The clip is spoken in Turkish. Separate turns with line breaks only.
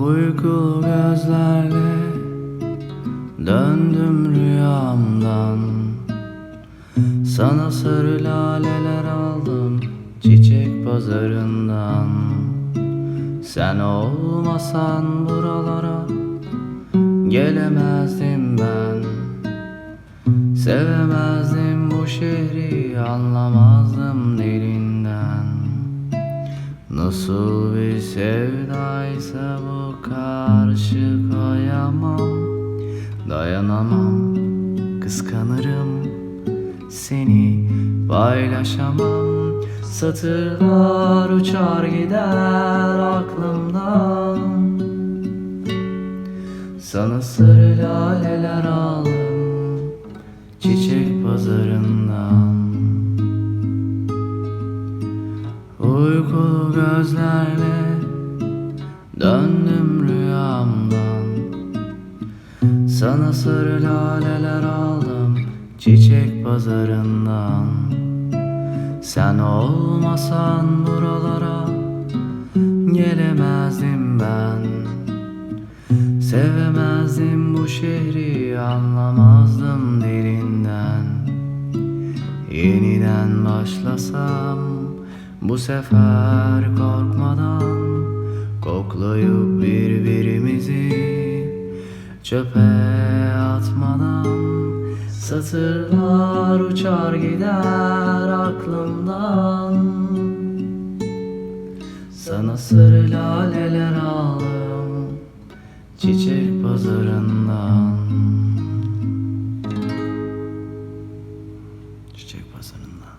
Uyku gözlerle döndüm rüyamdan. Sana sarı laleler aldım çiçek pazarından. Sen olmasan buralara gelemezdim ben. Sevemezdim bu şehri anlamazdım Nasıl bir sevdaysa bu karşı koyamam. Dayanamam kıskanırım. Seni paylaşamam. Satırlar uçar gider aklımdan. Sana sarı laleler aldım. Çiçek pazarından Uykulu gözlerle döndüm rüyamdan. Sana sarı laleler aldım çiçek pazarından. Sen olmasan buralara gelemezdim ben. Sevemezdim bu şehri anlamazdım derinden Yeniden başlasam bu sefer korkmadan koklayıp birbirimizi Çöpe atmadan. Satırlar uçar gider aklımdan. Sana sarı laleler aldım çiçek pazarından. Çiçek pazarından.